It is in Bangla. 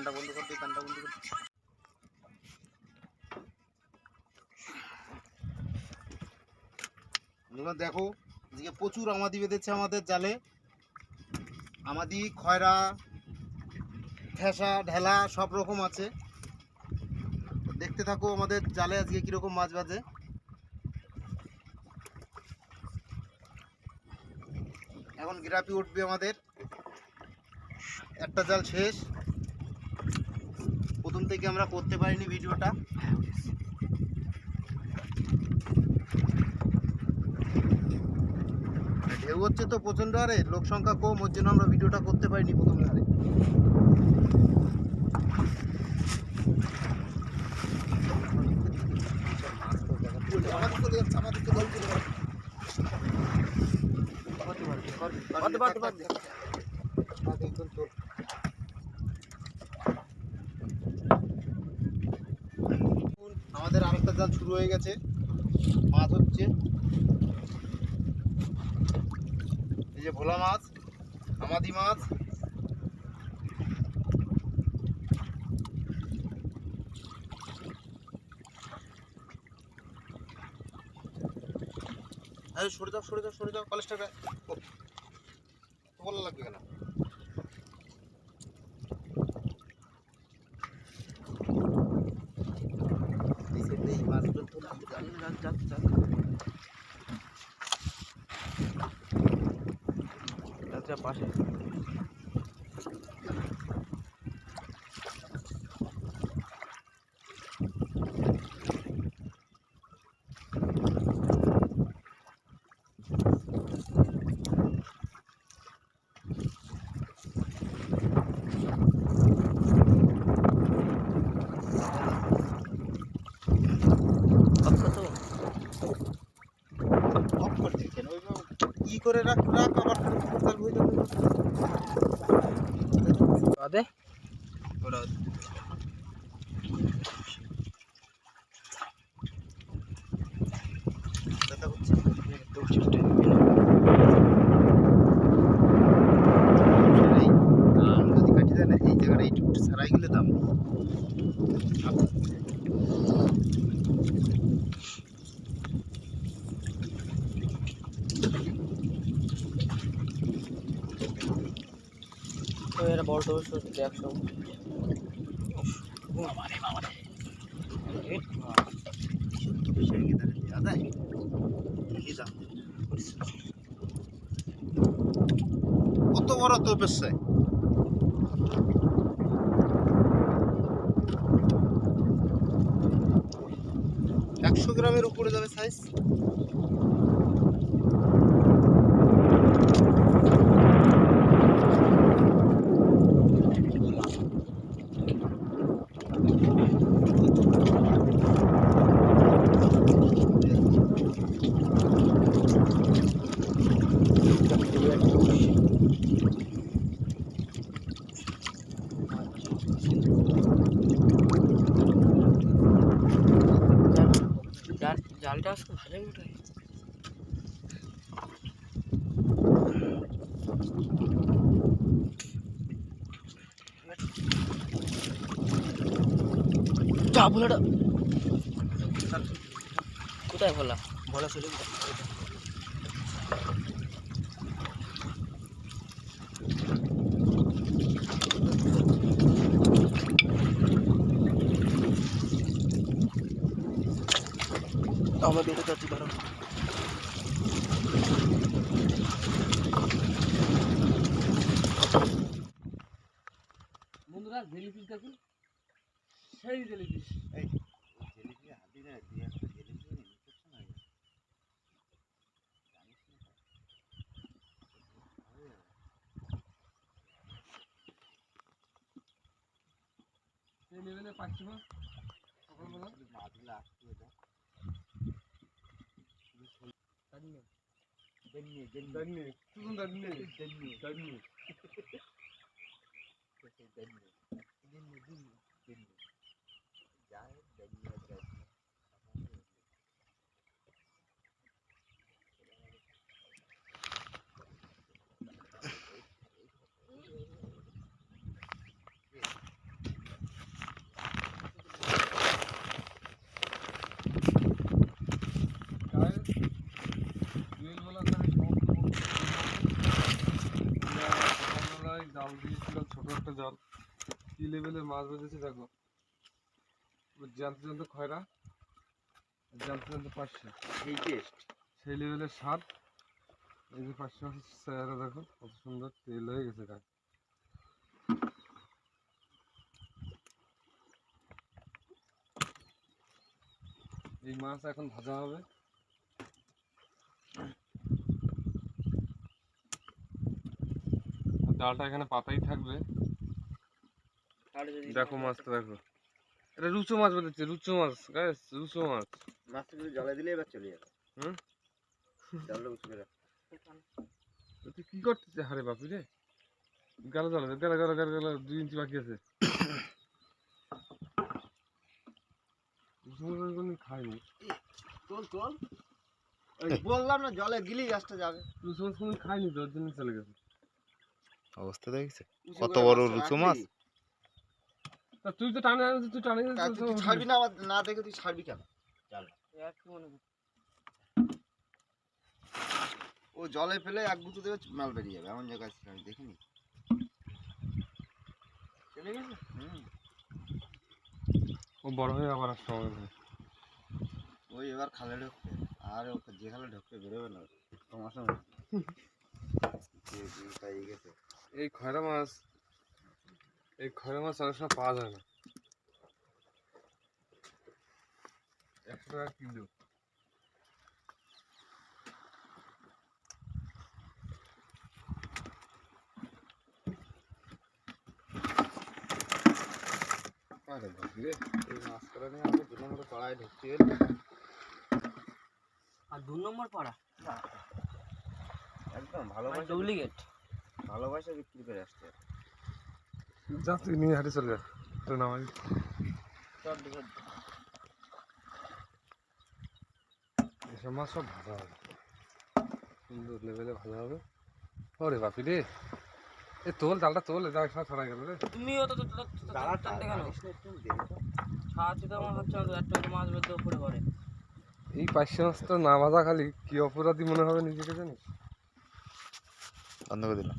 গানটা বন্ধ করতে গানটা বন্ধ করতে বন্ধুরা দেখো, এদিকে প্রচুর আমাদি বেঁধেছে আমাদের জালে। আমাদি, খয়রা, ঠেসা, ঢেলা সব রকম আছে। দেখতে থাকো আমাদের জালে আজকে কীরকম মাছ বাজে। এখন গ্রাপি উঠবে আমাদের। একটা জাল শেষ। প্রথম থেকে আমরা করতে পারিনি ভিডিওটা। ঢেউ হচ্ছে তো প্রচণ্ড আরে লোক সংখ্যা কম ওর জন্য আমরা ভিডিওটা করতে পারিনি প্রথমে আরে আমাদের চলে যাচ্ছে, আমাদের তো দল চলে যাচ্ছে। বাদ দে, বাদ দে, বাদ দে। বাদ দে, একদম চল। আমাদের আরেকটা জাল শুরু হয়ে গেছে। মাছ হচ্ছে। এই যে ভোলা মাছ, আমাদি মাছ। সরে যাও সরে যাও সরে যাও, কলেজটা ভালো লাগবে কেন এই সাইডে এই মাছগুলো তো জানি না যাক যাক আচ্ছা পাশে অফ করে দিই কেন ওইভাবে ই করে রাখ রাখ আবার চালু হয়ে যাবে বাদে ওরা ব্যথা করছে এই, আম যদি কাটি দেয় না এই জায়গাটা এইটুকু ছাড়াই গেলে দাম নেই আবার তো এরা বড় টবর একশো। কত বড় তো পেছে একশো গ্রামের উপরে যাবে সাইজ জাল জালটা আসলে ভালোই যা ভোলাটা কোথায় ভোলা ভোলা চলে আমার দুটো চাচ্ছি ধরো বন্ধুরা জেলিফিস দেখুন। সেই জেলিফিস এই। লেভেলে পাচ্ছি না गन्ने गन्ने गन्ने तुम गन्ने गन्ने गन्ने कैसे गन्ने गन्ने गन्ने गन्ने जाए गन्ने कैसे দাঁড়িয়ে দাঁড়িয়ে দাঁড়িয়ে একটা জল। কি লেভেলের মাছ বেঁধেছে দেখো। ও জানতে জানতে খয়রা আর জানতে জানতে পাঁচশো এই টেস্ট সেই লেভেলের স্বাদ। এই যে পাঁচশো চেহারা দেখো কত সুন্দর তেল হয়ে গেছে গায়ে। এই মাছ এখন ভাজা হবে। ডালটা এখানে পাতাই থাকবে। দেখো মাছটা দেখো। এটা রুচো মাছ বলেছে রুচো মাছ গাইস রুচো মাছ। মাছটা যদি জলে দিলে এবার চলে যাবে। হুম? জলটা উঠবে তুই কি করতেছিস? হারে বাপি রে গেল গেল গেল গেল গেল গেল দুই ইঞ্চি বাকি আছে। খাইনি। চল চল বললাম না জলে গিলি গাছটা যাবে। রুচো মাছ কোনদিন খাইনি তো ওর জন্য চলে গেছে। অবস্থা দেখছে? কত বড় রুচো। মাছ? তা তুই তো টানে তুই টানে তুই ছাড়বি না আবার না দেখে তুই ছাড়বি কেন? ও জলে ফেলে এক গুঁতো দেবে মাল বেরিয়ে যাবে। এমন জায়গায় ছিল আমি দেখিনি। চলে গেছে? হুম। ও বড় হয়ে আবার আসতে হবে। ওই এবার খালে ঢুকবে আর ওকে যে খালে ঢুকবে বেরোবে না তোমার সঙ্গে। এই খয়রা মাছ এই খয়রা মাছ অনেক সময় পাওয়া যায় না। একশো টাকা কিলো। আরে বাপরে এই মাছ করা নিয়ে আমি দু নম্বরে পাড়ায় ঢুকতে গেলে আর দু নম্বর পাড়া? একদম ভালোবাসা ডুপ্লিকেট ভালোবাসা বিক্রি করে হবে। যা তুই নিয়ে হাঁটে চলে যা তো এসব মাছ সব ভাজা হবে। সুন্দর লেভেলে ভাজা হবে। ওরে বাপি রে। এ তোল জালটা তোল এটা একসাথে ছড়া গেল রে। তুমিও তো দাঁড়া, টানতে। সাহায্য তো আমার হচ্ছে না একটা মাছ বেঁধে উপরে পড়ে এই পাঁচশো মাছটা না ভাজা খালি কি অপরাধী মনে হবে নিজেকে জানিস? ಅನ್ನುವುದಿಲ್ಲ